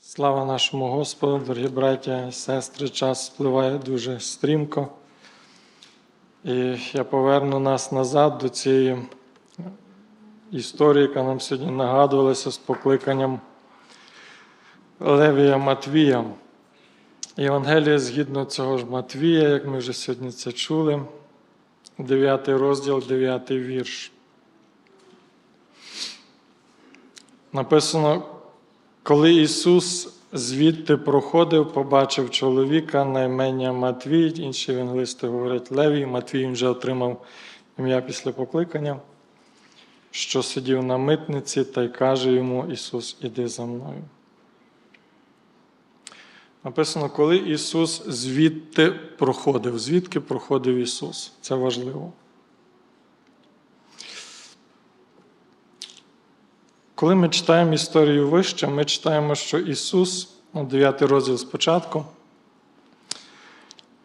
Слава нашому Господу, дорогі браття і сестри, час спливає дуже стрімко. І я поверну нас назад до цієї історії, яка нам сьогодні нагадувалася з покликанням Левія Матвія. Євангелія згідно цього ж Матвія, як ми вже сьогодні це чули, 9 розділ, 9 вірш. Написано, коли Ісус звідти проходив, побачив чоловіка на ім'я Матвій, інші евангелисти говорять Левій, Матвій вже отримав ім'я після покликання, що сидів на митниці та й каже йому Ісус, іди за мною. Написано, коли Ісус звідти проходив. Звідки проходив Ісус? Це важливо. Коли ми читаємо історію вище, ми читаємо, що Ісус, ну, 9 розділ спочатку,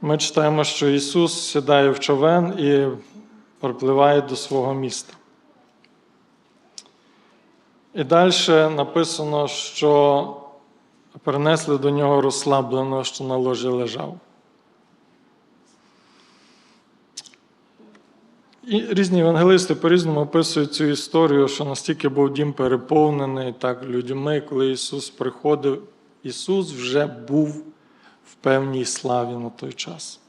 ми читаємо, що Ісус сідає в човен і припливає до свого міста. І далі написано, що принесли до нього розслабленого, що на ложі лежав. І різні евангелисти по-різному описують цю історію, що настільки був дім переповнений так, людьми, коли Ісус приходив, Ісус вже був в певній славі на той час.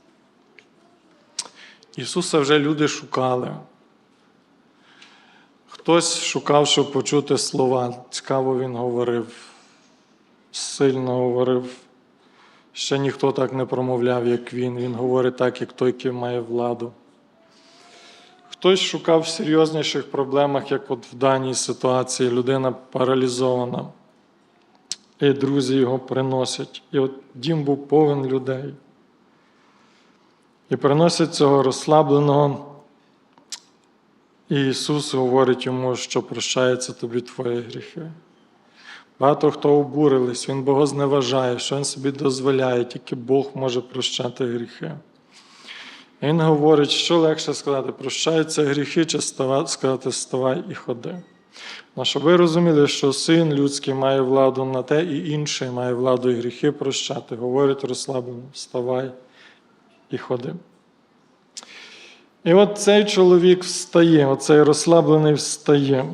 Ісуса вже люди шукали. Хтось шукав, щоб почути слова. Цікаво він говорив, сильно говорив. Ще ніхто так не промовляв, як він. Він говорить так, як той, який має владу. Хтось шукав в серйозніших проблемах, як от в даній ситуації людина паралізована. І друзі його приносять. І от дім був повен людей. І приносять цього розслабленого. І Ісус говорить йому, що прощаються тобі твої гріхи. Багато хто обурились, він Бога зневажає, що він собі дозволяє, тільки Бог може прощати гріхи. Він говорить, що легше сказати, прощаються гріхи, чи сказати вставай і ходи. Ну, щоб ви розуміли, що син людський має владу на те, і інший має владу і гріхи прощати. Говорить розслаблено, вставай і ходи. І от цей чоловік встає, оцей розслаблений встає.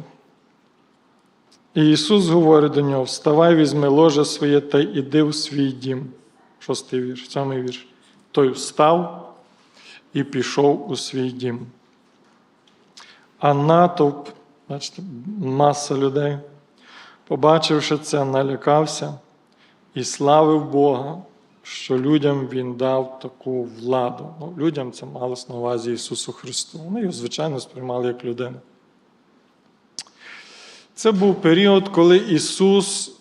І Ісус говорить до нього: вставай, візьми ложе своє та іди в свій дім. Шостий вірш, сьомий вірш. Той встав і пішов у свій дім. А натовп, бачите, маса людей, побачивши це, налякався і славив Бога, що людям Він дав таку владу. Ну, Людям це малось на увазі Ісусу Христу. Вони його, звичайно, сприймали як людину. Це був період, коли Ісус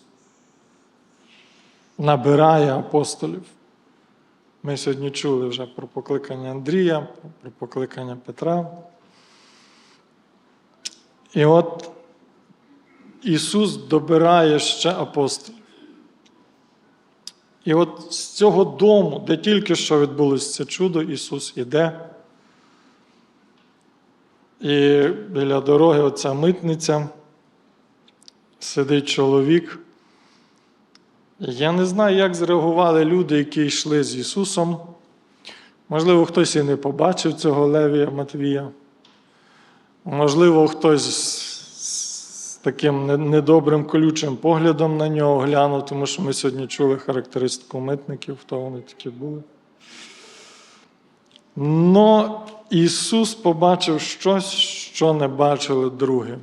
набирає апостолів. Ми сьогодні чули вже про покликання Андрія, про покликання Петра. І от Ісус добирає ще апостолів. І от з цього дому, де тільки що відбулося це чудо, Ісус іде. І біля дороги оця митниця сидить чоловік. Я не знаю, як зреагували люди, які йшли з Ісусом. Можливо, хтось і не побачив цього Левія Матвія. Можливо, хтось з таким недобрим колючим поглядом на нього глянув, тому що ми сьогодні чули характеристику митників, хто вони такі були. Но Ісус побачив щось, що не бачили другі.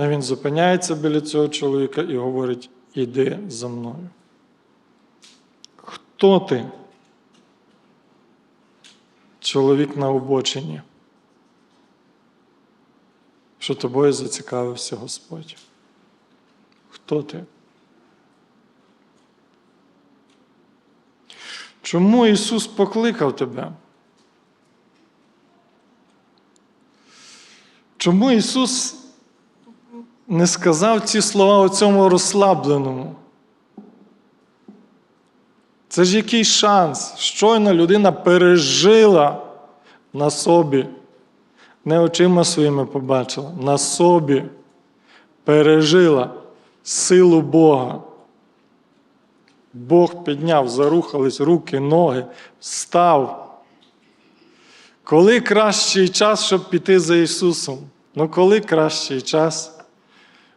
А він зупиняється біля цього чоловіка і говорить: іди за мною. Хто ти? Чоловік на обочині, що тобою зацікавився Господь. Хто ти? Чому Ісус покликав тебе? Чому Ісус не сказав ці слова у цьому розслабленому? Це ж який шанс? Щойно людина пережила на собі не очима своїми побачила, на собі пережила силу Бога. Бог підняв, зарухались руки, ноги, став. Коли кращий час, щоб піти за Ісусом? Ну, коли кращий час,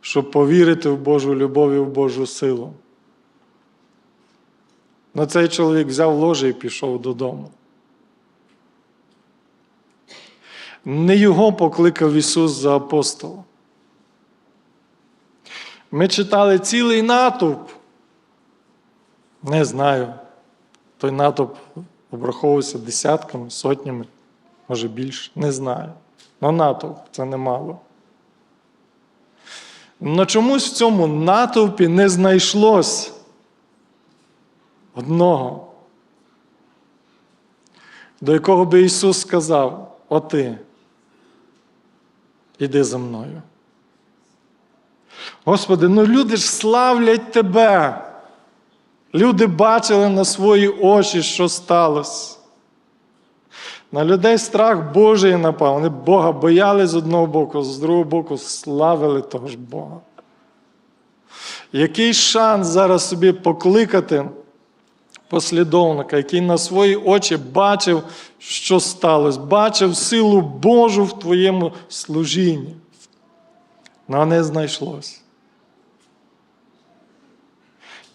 щоб повірити в Божу любов і в Божу силу? Ну, цей чоловік взяв ложе і пішов додому. Не його покликав Ісус за апостола. Ми читали цілий натовп. Не знаю. Той натовп обраховувався десятками, сотнями, може більше. Не знаю. Ну натовп це немало. Но чомусь в цьому натовпі не знайшлось одного, до якого би Ісус сказав: Оти, іди за мною. Господи, ну люди ж славлять Тебе. Люди бачили на свої очі, що сталося. На людей страх Божий напав. Вони Бога боялись з одного боку, з другого боку славили того ж Бога. Який шанс зараз собі покликати послідовника, який на свої очі бачив, що сталося, бачив силу Божу в твоєму служінні. Но не знайшлось.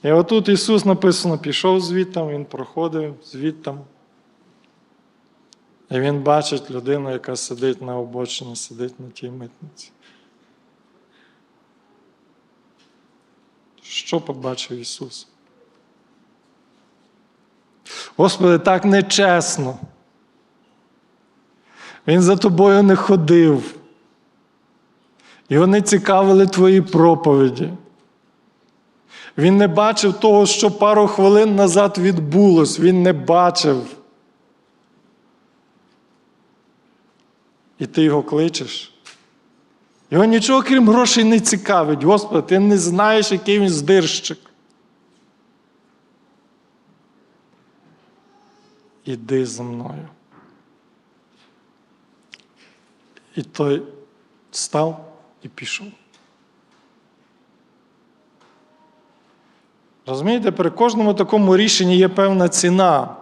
І отут Ісус написано, пішов звідтам, Він проходив звідтам. І він бачить людину, яка сидить на обочині, сидить на тій митниці. Що побачив Ісус? Господи, так нечесно. Він за тобою не ходив. Його не цікавили твої проповіді. Він не бачив того, що пару хвилин назад відбулось. Він не бачив. І ти його кличеш. Його нічого, крім грошей, не цікавить. Господи, ти не знаєш, який він здирщик. Іди за мною. І той став і пішов. Розумієте, при кожному такому рішенні є певна ціна.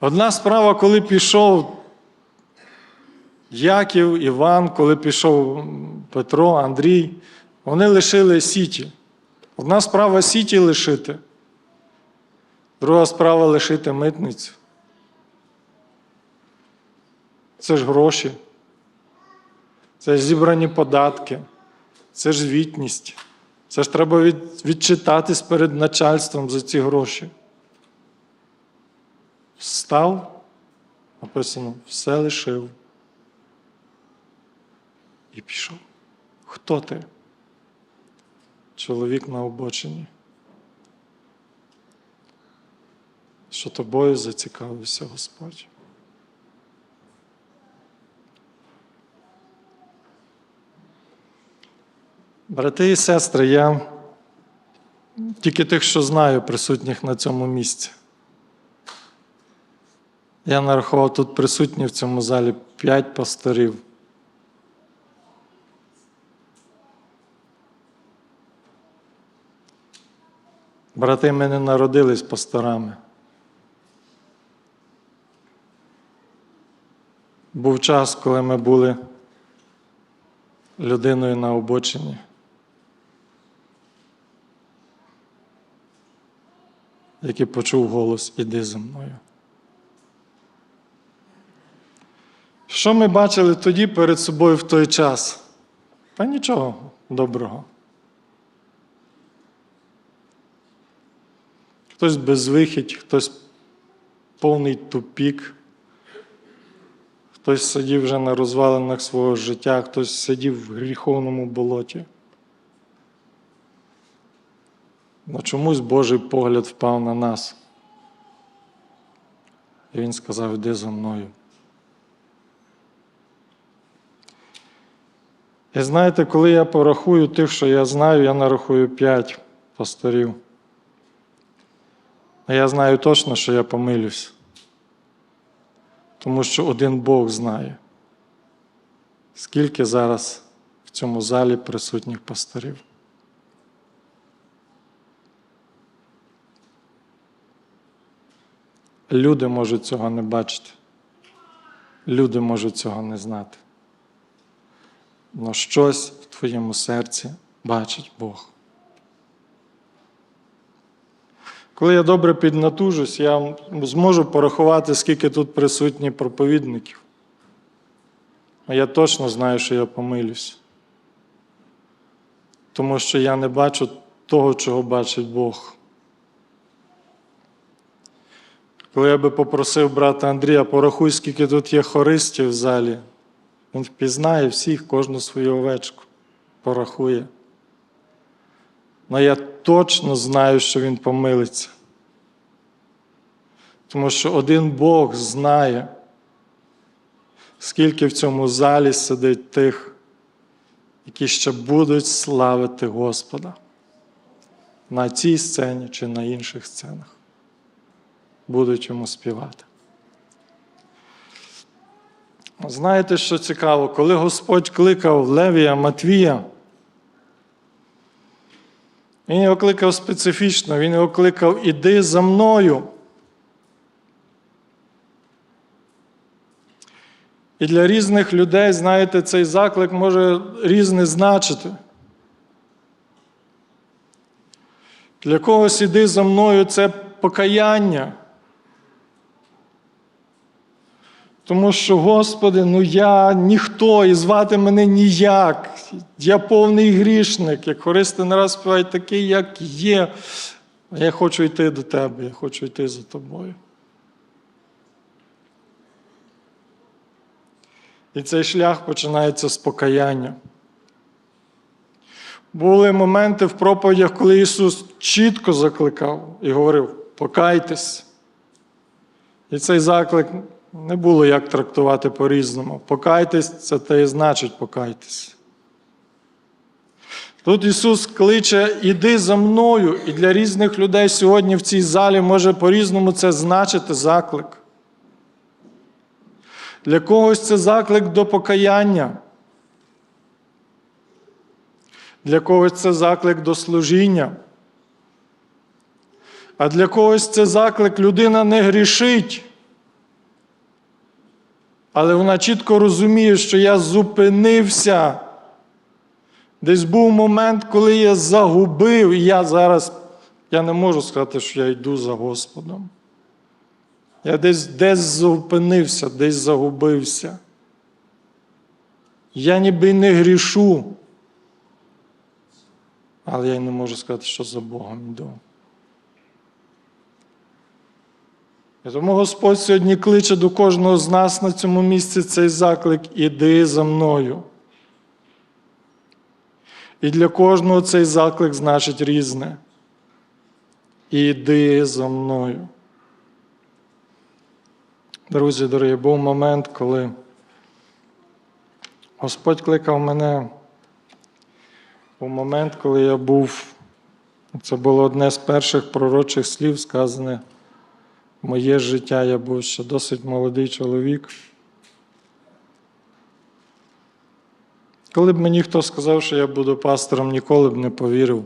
Одна справа, коли пішов Яків, Іван, коли пішов Петро, Андрій, вони лишили сіті. Одна справа сіті лишити, друга справа лишити митницю. Це ж гроші, це ж зібрані податки, це ж звітність. Це ж треба від, відчитатись перед начальством за ці гроші. Встав, написано, все лишив. І пішов. Хто ти? Чоловік на обочині. Що тобою зацікавився Господь. Брати і сестри, я тільки тих, що знаю, присутніх на цьому місці. Я нарахував тут присутні в цьому залі п'ять пасторів. Брати, ми не народились пасторами. Був час, коли ми були людиною на обочині. Який почув голос Іди за мною. Що ми бачили тоді перед собою в той час? Та нічого доброго. Хтось безвихідь, хтось повний тупік, хтось сидів вже на розвалинах свого життя, хтось сидів в гріховному болоті. Но чомусь Божий погляд впав на нас. І він сказав, іди за мною. І знаєте, коли я порахую тих, що я знаю, я нарахую п'ять пасторів. А я знаю точно, що я помилюсь. Тому що один Бог знає. Скільки зараз в цьому залі присутніх пасторів? Люди можуть цього не бачити. Люди можуть цього не знати. Но щось в твоєму серці бачить Бог. Коли я добре піднатужусь, я зможу порахувати, скільки тут присутні проповідників. А я точно знаю, що я помилюсь. Тому що я не бачу того, чого бачить Бог. Коли я би попросив брата Андрія, порахуй, скільки тут є хористів в залі, він впізнає всіх, кожну свою овечку, порахує. Але я точно знаю, що він помилиться. Тому що один Бог знає, скільки в цьому залі сидить тих, які ще будуть славити Господа на цій сцені чи на інших сценах. Будуть йому співати. Знаєте, що цікаво, коли Господь кликав Левія Матвія, він його кликав специфічно, він його кликав Іди за мною. І для різних людей, знаєте, цей заклик може різне значити. Для когось іди за мною це покаяння. Тому що, Господи, ну я ніхто і звати мене ніяк. Я повний грішник, як хористи не раз співають такий, як є. А я хочу йти до Тебе, я хочу йти за тобою. І цей шлях починається з покаяння. Були моменти в проповідях, коли Ісус чітко закликав і говорив: покайтесь. І цей заклик не було як трактувати по-різному. Покайтесь це те і значить покайтесь. Тут Ісус кличе, іди за мною, і для різних людей сьогодні в цій залі може по-різному це значити заклик. Для когось це заклик до покаяння. Для когось це заклик до служіння. А для когось це заклик людина не грішить. Але вона чітко розуміє, що я зупинився. Десь був момент, коли я загубив, і я зараз я не можу сказати, що я йду за Господом. Я десь десь зупинився, десь загубився. Я ніби не грішу, але я не можу сказати, що за Богом йду. І тому Господь сьогодні кличе до кожного з нас на цьому місці цей заклик Іди за мною. І для кожного цей заклик значить різне. Іди за мною. Друзі, дорогі, був момент, коли Господь кликав мене. Був момент, коли я був, це було одне з перших пророчих слів, сказане моє життя. Я був ще досить молодий чоловік. Коли б мені хто сказав, що я буду пастором, ніколи б не повірив.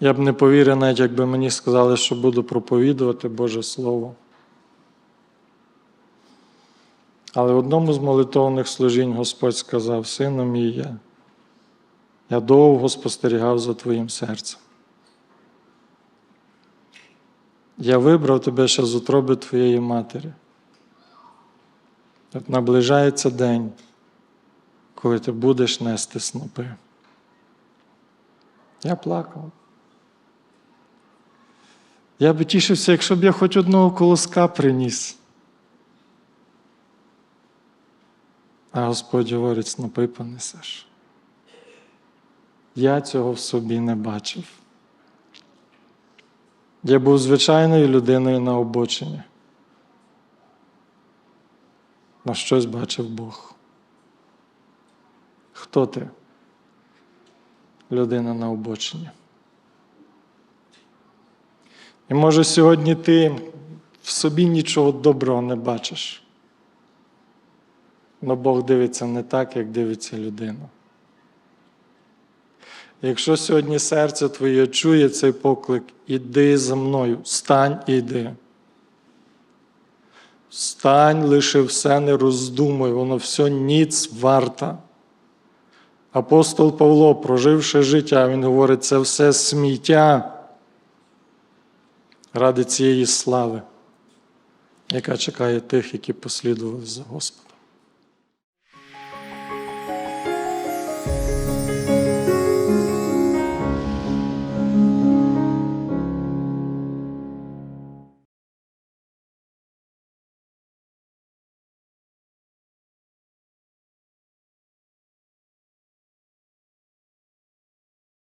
Я б не повірив, навіть якби мені сказали, що буду проповідувати Боже Слово. Але в одному з молитовних служінь Господь сказав: Сину мій, я, я довго спостерігав за твоїм серцем. Я вибрав тебе ще з утроби твоєї матері. От наближається день, коли ти будеш нести снопи. Я плакав. Я би тішився, якщо б я хоч одного колоска приніс. А Господь говорить, снопи понесеш. Я цього в собі не бачив. Я був звичайною людиною на обочині. На щось бачив Бог. Хто ти? Людина на обочині. І може сьогодні ти в собі нічого доброго не бачиш. але Бог дивиться не так, як дивиться людина. Якщо сьогодні серце твоє чує цей поклик, іди за мною, встань і йди. Встань, лише все не роздумуй, воно все ніц варта. Апостол Павло, проживши життя, він говорить, це все сміття ради цієї слави, яка чекає тих, які послідували за Господом.